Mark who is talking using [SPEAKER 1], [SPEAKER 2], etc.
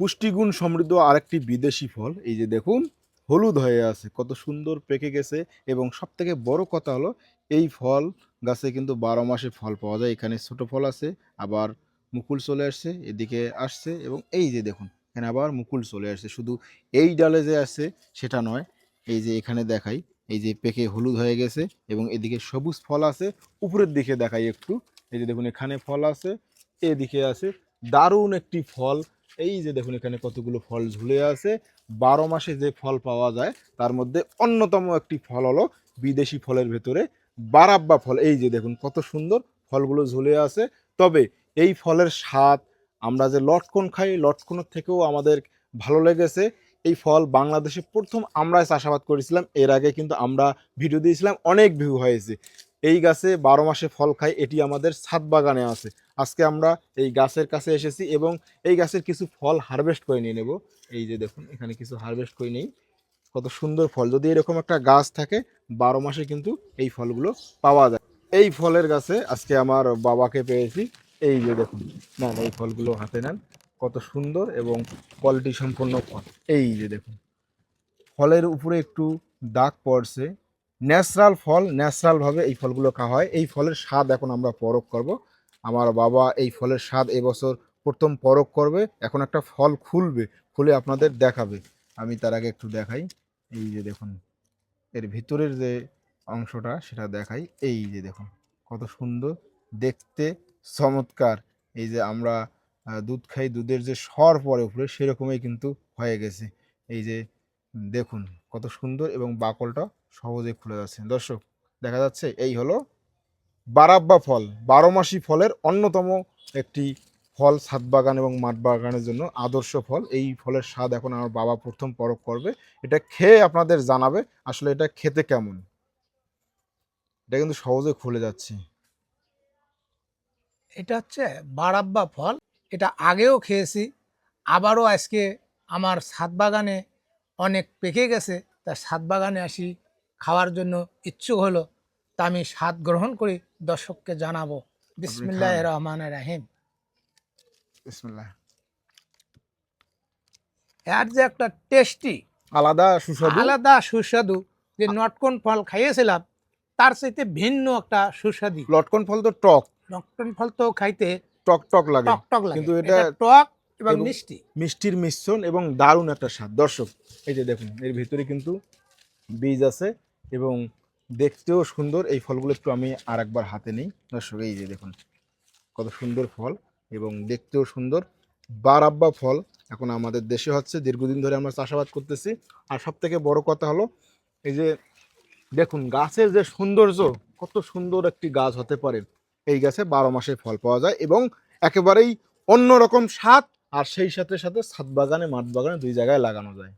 [SPEAKER 1] পুষ্টিগুণ সমৃদ্ধ আরেকটি বিদেশি ফল। এই যে দেখুন, হলুদ হয়ে আছে, কত সুন্দর পেকে গেছে এবং সব থেকে বড় কথা হলো, এই ফল গাছে কিন্তু বারো মাসে ফল পাওয়া যায়। এখানে ছোট ফল আছে, আবার মুকুল চলে আসছে, এদিকে আসছে এবং এই যে দেখুন, এখানে আবার মুকুল চলে আসছে। শুধু এই ডালে যে আসছে সেটা নয়, এই যে এখানে দেখাই, এই যে পেকে হলুদ হয়ে গেছে এবং এদিকে সবুজ ফল আছে, উপরের দিকে দেখাই একটু। এই যে দেখুন, এখানে ফল আছে, এদিকে আছে। দারুণ একটি ফল এই যে দেখুন এখানে কতগুলো ফল ঝুলে আছে, বারো মাসে যে ফল পাওয়া যায়, তার মধ্যে অন্যতম একটি ফল হলো বিদেশি ফলের ভেতরে বারাব্বা ফল। এই যে দেখুন কত সুন্দর ফলগুলো ঝুলে আছে। তবে এই ফলের স্বাদ, আমরা যে লটকন খাই, লটকনের থেকেও আমাদের ভালো লেগেছে। এই ফল বাংলাদেশে প্রথম আমরাই চাষাবাদ করেছিলাম, এর আগে কিন্তু আমরা ভিডিও দিয়েছিলাম, অনেক ভিউ হয়েছে। এই গাছে বারো মাসে ফল খায়, এটি আমাদের ছাদ বাগানে আছে। আজকে আমরা এই গাছের কাছে এসেছি এবং এই গাছের কিছু ফল হারভেস্ট করে নিয়ে নেব। এই যে দেখুন, এখানে কিছু হারভেস্ট করে নেই। কত সুন্দর ফল। যদি এরকম একটা গাছ থাকে, বারো মাসে কিন্তু এই ফলগুলো পাওয়া যায়। এই ফলের গাছে আজকে আমার বাবাকে পেয়েছি। এই যে দেখুন না এই ফলগুলো হাতে নেন। কত সুন্দর এবং কোয়ালিটি সম্পন্ন ফল। এই যে দেখুন, ফলের উপরে একটু দাগ পড়ছে। ন্যাচারাল ফল, ন্যাচারালভাবে এই ফলগুলো খাওয়া হয়। এই ফলের স্বাদ এখন আমরা পরখ করব। আমার বাবা এই ফলের স্বাদ এবছর প্রথম পরখ করবে। এখন একটা ফল খুলবে, খুলে আপনাদের দেখাবে। আমি তার আগে একটু দেখাই। এই যে দেখুন, এর ভিতরের যে অংশটা সেটা দেখাই। এই যে দেখুন, কত সুন্দর, দেখতে চমৎকার। এই যে আমরা দুধ খাই, দুধের যে সর পরে উপরে সেরকমই কিন্তু হয়ে গেছে। এই যে, দেখুন, কত সুন্দর এবং বাকলটা সহজে খুলে যাচ্ছে। দর্শক, দেখা যাচ্ছে এই হলো বারাব্বা ফল। বারো মাসি ফলের অন্যতম একটি ফল ছাদ বাগান এবং মাঠ বাগানের জন্য আদর্শ ফল। এই ফলের স্বাদ এখন আমার বাবা প্রথম পরখ করবে। এটা খেয়ে আপনাদের জানাবে আসলে এটা খেতে কেমন। এটা কিন্তু সহজে খুলে যাচ্ছে।
[SPEAKER 2] এটা হচ্ছে বারাব্বা ফল। এটা আগেও খেয়েছি, আবারও আজকে আমার ছাদ বাগানে অনেক পেকে গেছে। তা ছাদ বাগানে আসি খাওয়ার জন্য ইচ্ছুক হলো তা আমি স্বাদ গ্রহণ করি দর্শককে জানাব। বিসমিল্লাহ রহমান রাহিম।
[SPEAKER 1] বিসমিল্লাহ।
[SPEAKER 2] এর যে একটা টেস্টি
[SPEAKER 1] আলাদা সুস্বাদু?
[SPEAKER 2] আলাদা সুস্বাদু যে নটকন ফল খাইয়েছিলাম তার চাইতে ভিন্ন একটা সুস্বাদু।
[SPEAKER 1] লটকন ফল তো টক।
[SPEAKER 2] নটকন ফল তো খাইতে
[SPEAKER 1] টক টক লাগে।
[SPEAKER 2] টক টক লাগে।
[SPEAKER 1] কিন্তু
[SPEAKER 2] এটা টক এবং
[SPEAKER 1] এবং-
[SPEAKER 2] মিষ্টি।
[SPEAKER 1] মিষ্টির মিশ্রণ এবং দারুণ একটা স্বাদ। দর্শক এই যে দেখুন এর ভিতরে কিন্তু বীজ আছে। এবং দেখতেও সুন্দর। এই ফলগুলো একটু আমি আর একবার হাতে নিই। দর্শক, এই যে দেখুন, কত সুন্দর ফল এবং দেখতেও সুন্দর। বারাব্বা ফল এখন আমাদের দেশে হচ্ছে, দীর্ঘদিন ধরে আমরা চাষাবাদ করতেছি। আর সব থেকে বড় কথা হলো, এই যে দেখুন, গাছের যে সৌন্দর্য, কত সুন্দর একটি গাছ হতে পারে। এই গাছে বারো মাসে ফল পাওয়া যায় এবং একেবারেই অন্যরকম স্বাদ, আর সেই সাথে সাথে ছাদ বাগানে, মাঠ বাগানে দুই জায়গায় লাগানো যায়।